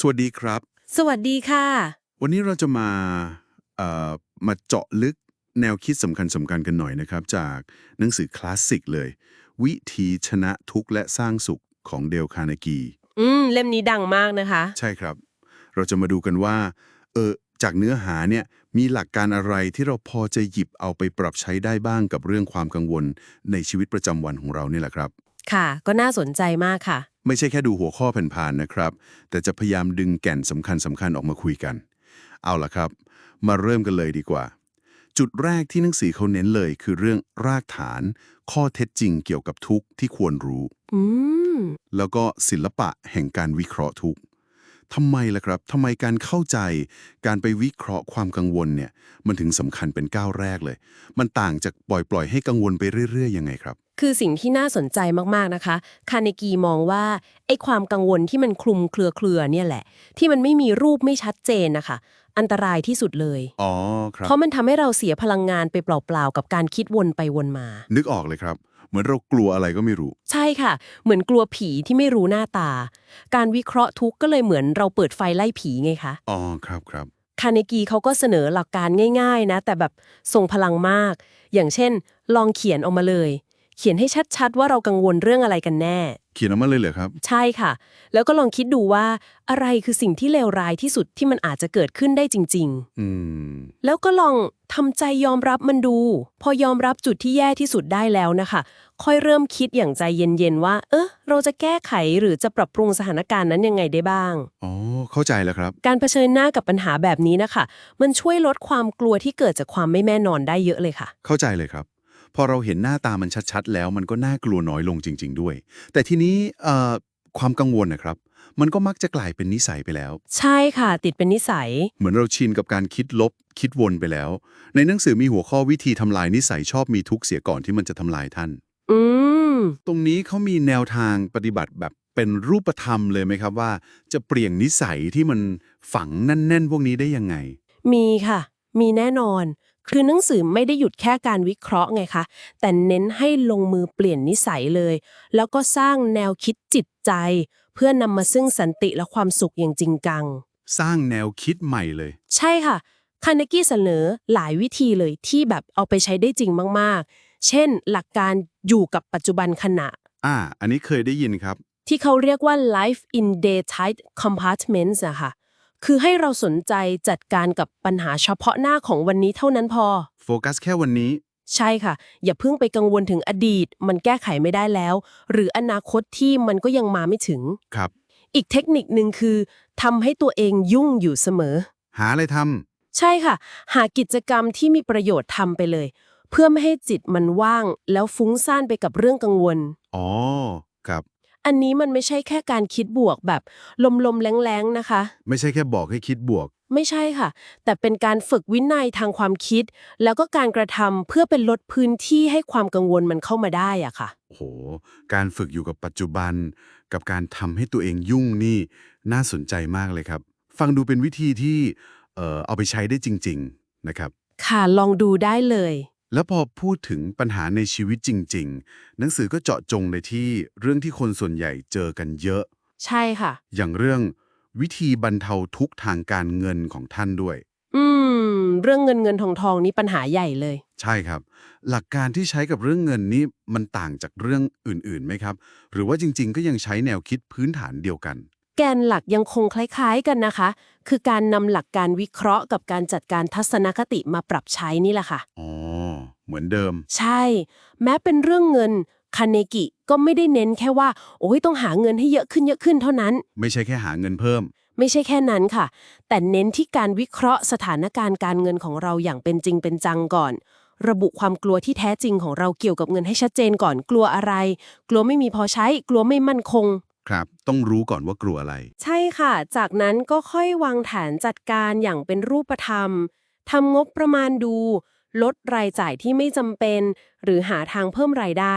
สวัสดีครับ สวัสดีค่ะ วันนี้เราจะมาเอ่อมาเจาะลึกแนวคิดสำคัญสำคัญกันหน่อยนะครับ จากหนังสือคลาสสิกเลย วิธีชนะทุกข์และสร้างสุขของเดลคาร์เนกี อืม เล่มนี้ดังมากนะคะ ใช่ครับ เราจะมาดูกันว่า เออ จากเนื้อหาเนี่ยมีหลักการอะไรที่เราพอจะหยิบเอาไปปรับใช้ได้บ้างกับเรื่องความกังวลในชีวิตประจำวันของเรานี่แหละครับ ค่ะ ก็น่าสนใจมากค่ะ ไม่ใช่แค่ดูหัวข้อผ่านๆนะครับ แต่จะพยายามดึงแก่นสำคัญสำคัญออกมาคุยกัน เอาล่ะครับ มาเริ่มกันเลยดีกว่า จุดแรกที่หนังสือเขาเน้นเลย คือเรื่องรากฐาน ข้อเท็จจริงเกี่ยวกับทุกข์ที่ควรรู้อืมแล้วก็ศิลปะแห่งการวิเคราะห์ทุกข์ ทำไมล่ะครับทำไมการเข้าใจ การไปวิเคราะห์ความกังวลเนี่ย มันถึงสำคัญเป็นก้าวแรกเลย มันต่างจากปล่อยปล่อยให้กังวลไปเรื่อยๆยังไงครับ คือสิ่งที่น่าสนใจมากๆนะคะ คาเนกีมองว่าไอ้ความกังวลที่มันคลุมเครือเครือๆเนี่ยแหละ ที่มันไม่มีรูปไม่ชัดเจนนะคะอันตรายที่สุดเลย อ๋อ ครับ เพราะมันทำให้เราเสียพลังงานไปเปล่าๆ กับการคิดวนไปวนมา นึกออกเลยครับ เหมือนเรากลัวอะไรก็ไม่รู้ ใช่ค่ะ เหมือนกลัวผีที่ไม่รู้หน้าตา การวิเคราะห์ทุกข์ก็เลยเหมือนเราเปิดไฟไล่ผีไงคะ อ๋อครับครับคาเนกีเขาก็เสนอหลักการง่าย ๆ นะ แต่แบบทรงพลังมาก อย่างเช่น ลองเขียนออกมาเลย เขียนให้ชัดๆ ว่าเรากังวลเรื่องอะไรกันแน่ เขียนออกมาเลยเหรอครับ ใช่ค่ะ แล้วก็ลองคิดดูว่าอะไรคือสิ่งที่เลวร้ายที่สุดที่มันอาจจะเกิดขึ้นได้จริงอืมๆแล้วก็ลองทำใจยอมรับมันดู พอยอมรับจุดที่แย่ที่สุดได้แล้วนะคะ ค่อยเริ่มคิดอย่างใจเย็นๆว่า เออเราจะแก้ไขหรือจะปรับปรุงสถานการณ์นั้นยังไงได้บ้าง อ๋อ เข้าใจแล้วครับ การเผชิญหน้ากับปัญหาแบบนี้นะคะ มันช่วยลดความกลัวที่เกิดจากความไม่แน่นอนได้เยอะเลยค่ะ เข้าใจเลยครับ พอเราเห็นหน้าตามันชัดๆ แล้วมันก็น่ากลัวน้อยลงจริง ๆ ด้วย แต่ทีนี้เอ่อความกังวลนะครับมันก็มักจะกลายเป็นนิสัยไปแล้ว ใช่ค่ะ ติดเป็นนิสัย เหมือนเราชินกับการคิดลบ คิดวนไปแล้ว ในหนังสือมีหัวข้อวิธีทำลายนิสัยชอบมีทุกข์เสียก่อนที่มันจะทำลายท่าน อืม ตรงนี้เขามีแนวทางปฏิบัติแบบเป็นรูปธรรมเลยไหมครับว่า จะเปลี่ยนนิสัยที่มันฝังแน่นๆ พวกนี้ได้ยังไง มีค่ะ มีแน่นอน คือหนังสือไม่ได้หยุดแค่การวิเคราะห์ไงคะ แต่เน้นให้ลงมือเปลี่ยนนิสัยเลย แล้วก็สร้างแนวคิดจิตใจ เพื่อนำมาซึ่งสันติและความสุขอย่างจริงจัง สร้างแนวคิดใหม่เลย ใช่ค่ะ คาเนกี้เสนอหลายวิธีเลยที่แบบเอาไปใช้ได้จริงมากๆ เช่น หลักการอยู่กับปัจจุบันขณะ อ่า อันนี้เคยได้ยินครับ ที่เขาเรียกว่า life in daytime compartments อะค่ะ คือให้เราสนใจจัดการกับปัญหาเฉพาะหน้าของวันนี้เท่านั้นพอ โฟกัสแค่วันนี้ ใช่ค่ะ อย่าเพิ่งไปกังวลถึงอดีต มันแก้ไขไม่ได้แล้ว หรืออนาคตที่มันก็ยังมาไม่ถึง ครับ อีกเทคนิคนึงคือทำให้ตัวเองยุ่งอยู่เสมอ หาอะไรทใช่ค่ะ หากิจกรรมที่มีประโยชน์ทำไปเลย เพื่อไม่ให้จิตมันว่างแล้วฟุ้งซ่านไปกับเรื่องกังวลำอ๋อ ครับ อันนี้มันไม่ใช่แค่การคิดบวกแบบลมๆแรงๆนะคะ ไม่ใช่แค่บอกให้คิดบวก ไม่ใช่ค่ะ แต่เป็นการฝึกวินัยทางความคิด แล้วก็การกระทำเพื่อเป็นลดพื้นที่ให้ความกังวลมันเข้ามาได้อะค่ะ โอ้โห การฝึกอยู่กับปัจจุบัน กับการทำให้ตัวเองยุ่งนี่ น่าสนใจมากเลยครับ ฟังดูเป็นวิธีที่เอ่อเอาไปใช้ได้จริง ๆ นะครับ ค่ะลองดูได้เลย แล้วพอพูดถึงปัญหาในชีวิตจริง ๆ หนังสือก็เจาะจงในที่เรื่องที่คนส่วนใหญ่เจอกันเยอะ ใช่ค่ะ อย่างเรื่องวิธีบรรเทาทุกข์ทางการเงินของท่านด้วย อืม เรื่องเงินเงินทองทองนี่ปัญหาใหญ่เลย ใช่ครับ หลักการที่ใช้กับเรื่องเงินนี้มันต่างจากเรื่องอื่นๆไหมครับ หรือว่าจริง ๆ ก็ยังใช้แนวคิดพื้นฐานเดียวกัน แกนหลักยังคงคล้ายๆกันนะคะ คือการนำหลักการวิเคราะห์กับการจัดการทัศนคติมาปรับใช้นี่แหละค่ะ อ๋อ เหมือนเดิม ใช่ แม้เป็นเรื่องเงินคาเนกิก็ไม่ได้เน้นแค่ว่า โอ้ยต้องหาเงินให้เยอะขึ้นเยอะขึ้นเท่านั้น ไม่ใช่แค่หาเงินเพิ่ม ไม่ใช่แค่นั้นค่ะ แต่เน้นที่การวิเคราะห์สถานการณ์การเงินของเราอย่างเป็นจริงเป็นจังก่อน ระบุความกลัวที่แท้จริงของเราเกี่ยวกับเงินให้ชัดเจนก่อนกลัวอะไร กลัวไม่มีพอใช้ กลัวไม่มั่นคงครับ ต้องรู้ก่อนว่ากลัวอะไร ใช่ค่ะ จากนั้นก็ค่อยวางแผนจัดการอย่างเป็นรูปธรรมทำงบประมาณดู ลดรายจ่ายที่ไม่จำเป็น หรือหาทางเพิ่มรายได้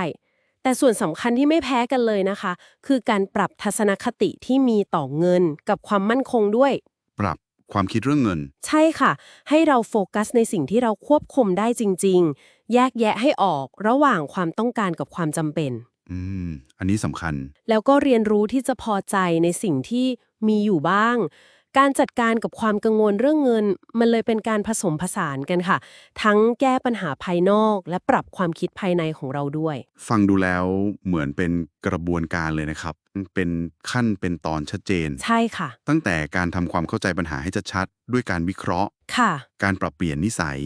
แต่ส่วนสำคัญที่ไม่แพ้กันเลยนะคะ คือการปรับทัศนคติที่มีต่อเงินกับความมั่นคงด้วย ปรับความคิดเรื่องเงิน ใช่ค่ะ ให้เราโฟกัสในสิ่งที่เราควบคุมได้จริง ๆ แยกแยะให้ออกระหว่างความต้องการกับความจำเป็น อืม อันนี้สำคัญ แล้วก็เรียนรู้ที่จะพอใจในสิ่งที่มีอยู่บ้าง การจัดการกับความกังวลเรื่องเงิน มันเลยเป็นการผสมผสานกันค่ะ ทั้งแก้ปัญหาภายนอก และปรับความคิดภายในของเราด้วย ฟังดูแล้วเหมือนเป็นกระบวนการเลยนะครับ เป็นขั้นเป็นตอนชัดเจน ใช่ค่ะ ตั้งแต่การทำความเข้าใจปัญหาให้ชัดๆด้วยการวิเคราะห์ ค่ะ การปรับเปลี่ยนนิสัย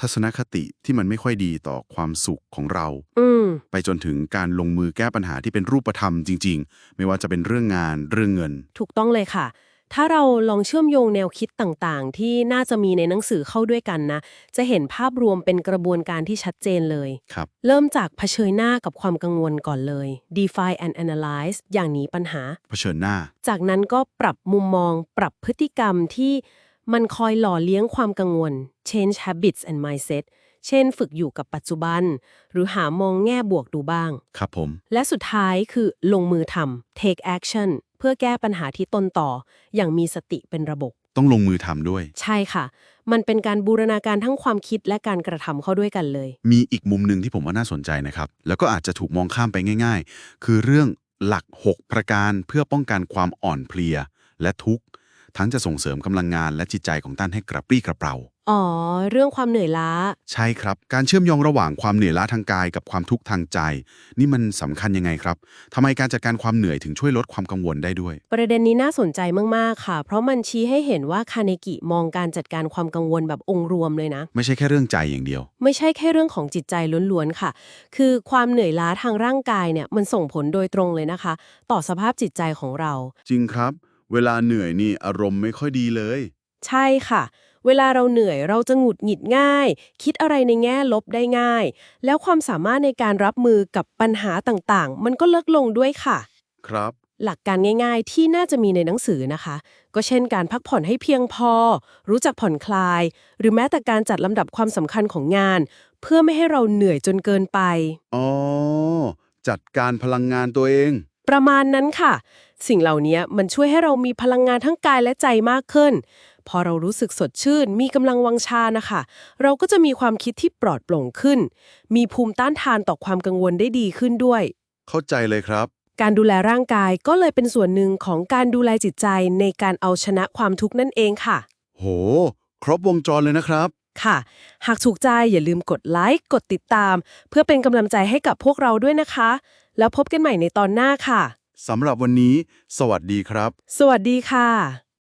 ทัศนคติที่มันไม่ค่อยดีต่อความสุขของเรา อืม ไปจนถึงการลงมือแก้ปัญหาที่เป็นรูปธรรมจริง ๆ ไม่ว่าจะเป็นเรื่องงานเรื่องเงิน ถูกต้องเลยค่ะ ถ้าเราลองเชื่อมโยงแนวคิดต่างๆ ที่น่าจะมีในหนังสือเข้าด้วยกันนะ จะเห็นภาพรวมเป็นกระบวนการที่ชัดเจนเลย ครับ เริ่มจากเผชิญหน้ากับความกังวลก่อนเลย define and analyze อย่างหนี้ปัญหา เผชิญหน้า จากนั้นก็ปรับมุมมอง ปรับพฤติกรรมที่มันคอยหล่อเลี้ยงความกังวล change habits and mindset เช่น ฝึกอยู่กับปัจจุบัน หรือหามองแง่บวกดูบ้าง ครับผม และสุดท้ายคือลงมือทำ take action เพื่อแก้ปัญหาที่ต้นต่อ อย่างมีสติเป็นระบบ ต้องลงมือทำด้วย ใช่ค่ะ มันเป็นการบูรณาการทั้งความคิดและการกระทำเข้าด้วยกันเลย มีอีกมุมหนึ่งที่ผมว่าน่าสนใจนะครับ แล้วก็อาจจะถูกมองข้ามไปง่าย ๆ คือเรื่องหลัก 6 ประการเพื่อป้องกันความอ่อนเพลีย และทุกข์ ทั้งจะส่งเสริมกำลังงานและจิตใจของท่านให้กระปรี้กระเปร่า อ๋อ เรื่องความเหนื่อยล้า ใช่ครับ การเชื่อมโยงระหว่างความเหนื่อยล้าทางกายกับความทุกข์ทางใจ นี่มันสำคัญยังไงครับทำไมการจัดการความเหนื่อยถึงช่วยลดความกังวลได้ด้วย ประเด็นนี้น่าสนใจมาก ๆ ค่ะ เพราะมันชี้ให้เห็นว่าคาเนกิมองการจัดการความกังวลแบบองค์รวมเลยนะ ไม่ใช่แค่เรื่องใจอย่างเดียว ไม่ใช่แค่เรื่องของจิตใจล้วน ๆ ค่ะ คือความเหนื่อยล้าทางร่างกายเนี่ยมันส่งผลโดยตรงเลยนะคะ ต่อสภาพจิตใจของเรา จริงครับ เวลาเหนื่อยนี่อารมณ์ไม่ค่อยดีเลย ใช่ค่ะ เวลาเราเหนื่อยเราจะหงุดหงิดง่าย คิดอะไรในแง่ลบได้ง่าย แล้วความสามารถในการรับมือกับปัญหาต่างๆ มันก็ลดลงด้วยค่ะ ครับ หลักการง่ายๆ ที่น่าจะมีในหนังสือนะคะ ก็เช่นการพักผ่อนให้เพียงพอ รู้จักผ่อนคลาย หรือแม้แต่การจัดลำดับความสำคัญของงาน เพื่อไม่ให้เราเหนื่อยจนเกินไป อ๋อ จัดการพลังงานตัวเอง ประมาณนั้นค่ะ สิ่งเหล่านี้มันช่วยให้เรามีพลังงานทั้งกายและใจมากขึ้น พอเรารู้สึกสดชื่น มีกำลังวังชานะคะ เราก็จะมีความคิดที่ปลอดโปร่งขึ้น มีภูมิต้านทานต่อความกังวลได้ดีขึ้นด้วย เข้าใจเลยครับ การดูแลร่างกายก็เลยเป็นส่วนหนึ่งของการดูแลจิตใจในการเอาชนะความทุกข์นั่นเองค่ะ โห ครบวงจรเลยนะครับ ค่ะ หากถูกใจอย่าลืมกดไลค์กดติดตาม เพื่อเป็นกำลังใจให้กับพวกเราด้วยนะคะ แล้วพบกันใหม่ในตอนหน้าค่ะสำหรับวันนี้ สวัสดีครับ สวัสดีค่ะ